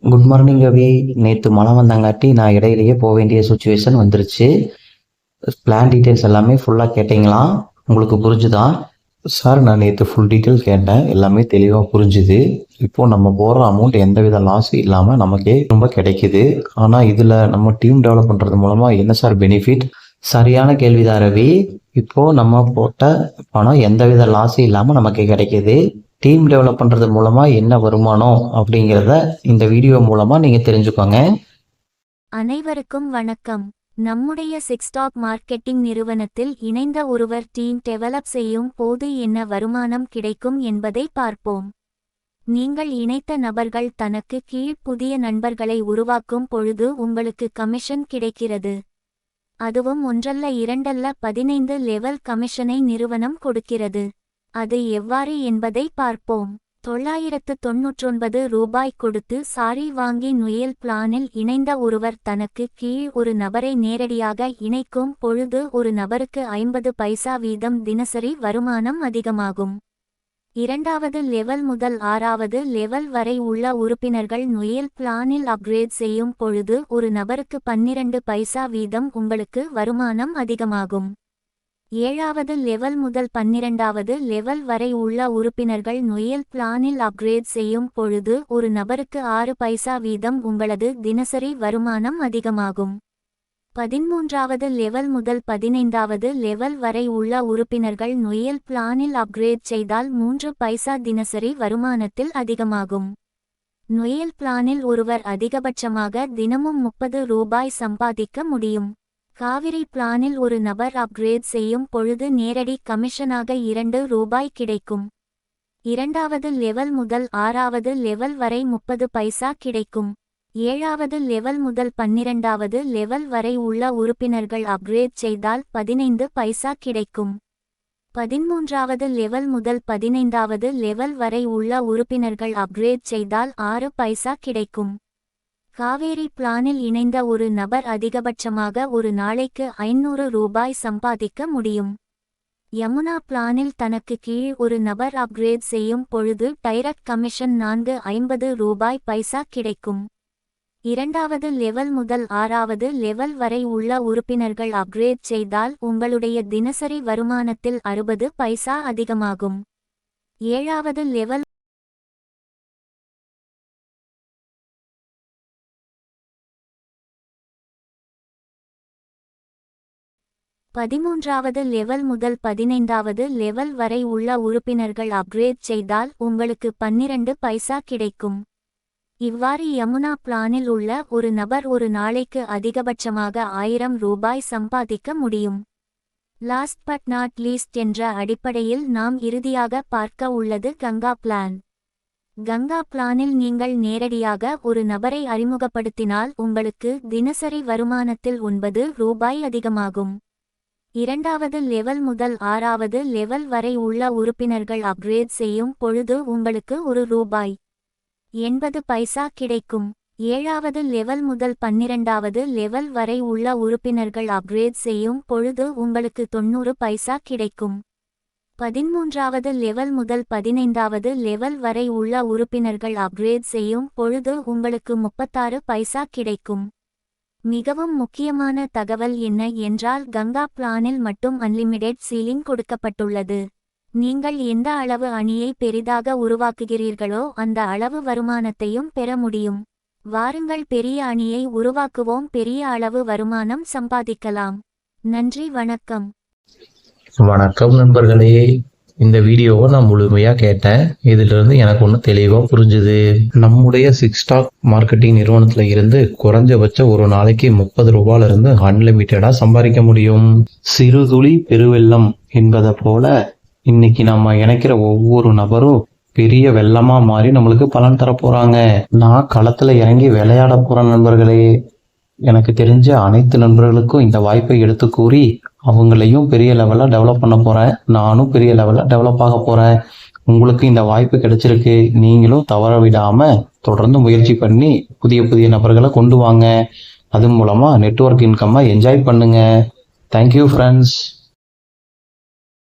Good morning Ravi நேற்று மழை வந்தாங்காட்டி நான் இடையிலேயே போக வேண்டிய சுச்சுவேஷன் வந்துருச்சு. பிளான் டீட்டெயில்ஸ் எல்லாமே ஃபுல்லாக கேட்டிங்களா? உங்களுக்கு புரிஞ்சுதான் சார் நான் நேற்று ஃபுல் டீட்டெயில் கேட்டேன். எல்லாமே தெளிவாக புரிஞ்சுது. இப்போது நம்ம போடுற அமௌண்ட் எந்தவித லாஸும் இல்லாமல் நமக்கே ரொம்ப கிடைக்குது. ஆனால் இதில் நம்ம டீம் டெவலப் பண்ணுறது மூலமாக என்ன சார் பெனிஃபிட் சரியான கேள்விதான் ரவி. இப்போது நம்ம போட்ட பணம் எந்தவித லாஸும் இல்லாமல் நமக்கு கிடைக்கிது. டீம் டெவலப் பண்ணுறது மூலமாக என்ன வருமானம் அப்படிங்கிறத இந்த வீடியோ மூலமாக நீங்கள் தெரிஞ்சுக்கோங்க. அனைவருக்கும் வணக்கம். நம்முடைய சிக்ஸ்டாக் மார்க்கெட்டிங் நிறுவனத்தில் இணைந்த ஒருவர் டீம் டெவலப் செய்யும் போது என்ன வருமானம் கிடைக்கும் என்பதை பார்ப்போம். நீங்கள் இணைத்த நபர்கள் தனக்கு கீழ் புதிய நண்பர்களை உருவாக்கும் பொழுது உங்களுக்கு கமிஷன் கிடைக்கிறது. அதுவும் ஒன்றல்ல இரண்டல்ல பதினைந்து லெவல் கமிஷனை நிறுவனம் கொடுக்கிறது. அது எவ்வாறு என்பதை பார்ப்போம். தொள்ளாயிரத்து தொன்னூற்றொன்பது ரூபாய் கொடுத்து சாரி வாங்கி நுயல் பிளானில் இணைந்த ஒருவர் தனக்கு கீழ் ஒரு நபரை நேரடியாக இணைக்கும் பொழுது ஒரு நபருக்கு ஐம்பது பைசா வீதம் தினசரி வருமானம் அதிகமாகும். இரண்டாவது லெவல் முதல் ஆறாவது லெவல் வரை உள்ள உறுப்பினர்கள் நுயல் பிளானில் அப்கிரேட் செய்யும் பொழுது ஒரு நபருக்கு பன்னிரண்டு பைசா வீதம் உங்களுக்கு வருமானம் அதிகமாகும். ஏழாவது லெவல் முதல் பன்னிரண்டாவது லெவல் வரை உள்ள உறுப்பினர்கள் நொயல் பிளானில் அப்கிரேட் செய்யும் பொழுது ஒரு நபருக்கு ஆறு பைசா வீதம் உங்களது தினசரி வருமானம் அதிகமாகும். பதிமூன்றாவது லெவல் முதல் பதினைந்தாவது லெவல் வரை உள்ள உறுப்பினர்கள் நொயல் பிளானில் அப்கிரேட் செய்தால் மூன்று பைசா தினசரி வருமானத்தில் அதிகமாகும். நொயல் பிளானில் ஒருவர் அதிகபட்சமாக தினமும் முப்பது ரூபாய் சம்பாதிக்க முடியும். காவிரி பிளானில் ஒரு நபர் அப்கிரேட் செய்யும் பொழுது நேரடி கமிஷனாக இரண்டு ரூபாய் கிடைக்கும். இரண்டாவது லெவல் முதல் ஆறாவது லெவல் வரை முப்பது பைசா கிடைக்கும். ஏழாவது லெவல் முதல் பன்னிரண்டாவது லெவல் வரை உள்ள உறுப்பினர்கள் அப்கிரேட் செய்தால் பதினைந்து பைசா கிடைக்கும். பதிமூன்றாவது லெவல் முதல் பதினைந்தாவது லெவல் வரை உள்ள உறுப்பினர்கள் அப்கிரேட் செய்தால் ஆறு பைசா கிடைக்கும். காவேரி பிளானில் இணைந்த ஒரு நபர் அதிகபட்சமாக ஒரு நாளைக்கு ஐநூறு ரூபாய் சம்பாதிக்க முடியும். யமுனா பிளானில் தனக்கு கீழ் ஒரு நபர் அப்கிரேட் செய்யும் பொழுது டைரக்ட் கமிஷன் நான்கு ஐம்பது ரூபாய் பைசா கிடைக்கும். இரண்டாவது லெவல் முதல் ஆறாவது லெவல் வரை உள்ள உறுப்பினர்கள் அப்கிரேட் செய்தால் உங்களுடைய தினசரி வருமானத்தில் அறுபது பைசா அதிகமாகும். ஏழாவது லெவல் பதிமூன்றாவது லெவல் முதல் பதினைந்தாவது லெவல் வரை உள்ள உறுப்பினர்கள் அப்கிரேட் செய்தால் உங்களுக்கு பன்னிரண்டு பைசா கிடைக்கும். இவ்வாறு யமுனா பிளானில் உள்ள ஒரு நபர் ஒரு நாளைக்கு அதிகபட்சமாக ஆயிரம் ரூபாய் சம்பாதிக்க முடியும். லாஸ்ட் பட் நாட் லீஸ்ட் என்ற அடிப்படையில் நாம் இறுதியாக பார்க்க உள்ளது கங்கா பிளான் கங்கா பிளானில் நீங்கள் நேரடியாக ஒரு நபரை அறிமுகப்படுத்தினால் உங்களுக்கு தினசரி வருமானத்தில் ஒன்பது ரூபாய் அதிகமாகும். இரண்டாவது லெவல் முதல் ஆறாவது லெவல் வரை உள்ள உறுப்பினர்கள் அப்கிரேட் செய்யும் பொழுது உங்களுக்கு ஒரு ரூபாய் எண்பது பைசா கிடைக்கும். ஏழாவது லெவல் முதல் பன்னிரண்டாவது லெவல் வரை உள்ள உறுப்பினர்கள் அப்கிரேட் செய்யும் பொழுது உங்களுக்கு தொண்ணூறு பைசா கிடைக்கும். பதிமூன்றாவது லெவல் முதல் பதினைந்தாவது லெவல் வரை உள்ள உறுப்பினர்கள் அப்கிரேட் செய்யும் பொழுது உங்களுக்கு முப்பத்தாறு பைசா கிடைக்கும். மிகவும் முக்கியமான தகவல் என்ன என்றால் கங்கா பிளானில் மட்டும் அன்லிமிடெட் சீலிங் கொடுக்கப்பட்டுள்ளது. நீங்கள் எந்த அளவு அணியை பெரிதாக உருவாக்குகிறீர்களோ அந்த அளவு வருமானத்தையும் பெற முடியும். வாருங்கள் பெரிய அணியை உருவாக்குவோம் பெரிய அளவு வருமானம் சம்பாதிக்கலாம். நன்றி வணக்கம். வணக்கம் நண்பர்களே. இந்த வீடியோவை நான் முழுமையாக கேட்டேன். இதிலிருந்து எனக்கு ஒன்று தெளிவாக புரிஞ்சுது. நம்முடைய சிக்ஸ் ஸ்டாக் மார்க்கெட்டிங் நிறுவனத்தில் இருந்து குறைஞ்சபட்சம் ஒரு நாளைக்கு முப்பது ரூபாயிலிருந்து அன்லிமிட்டடாக சம்பாதிக்க முடியும். சிறுதுளி பெருவெள்ளம் என்பதை போல இன்னைக்கு நம்ம இணைக்கிற ஒவ்வொரு நபரும் பெரிய வெள்ளமா மாறி நம்மளுக்கு பலன் தர போறாங்க. நான் களத்துல இறங்கி விளையாட போறேன் நண்பர்களே. எனக்கு தெரிஞ்ச அனைத்து நண்பர்களுக்கும் இந்த வாய்ப்பை எடுத்து கூறி அவங்களையும் பெரிய லெவலில் டெவலப் பண்ண போகிறேன் நானும் பெரிய லெவலில் டெவலப் ஆக போகிறேன் உங்களுக்கு இந்த வாய்ப்பு கிடைச்சிருக்கு. நீங்களும் தவற விடாமல் தொடர்ந்து முயற்சி பண்ணி புதிய புதிய நபர்களை கொண்டு வாங்க. அது மூலமாக நெட்ஒர்க் இன்கம்மை என்ஜாய் பண்ணுங்கள் தேங்க்யூ ஃப்ரெண்ட்ஸ்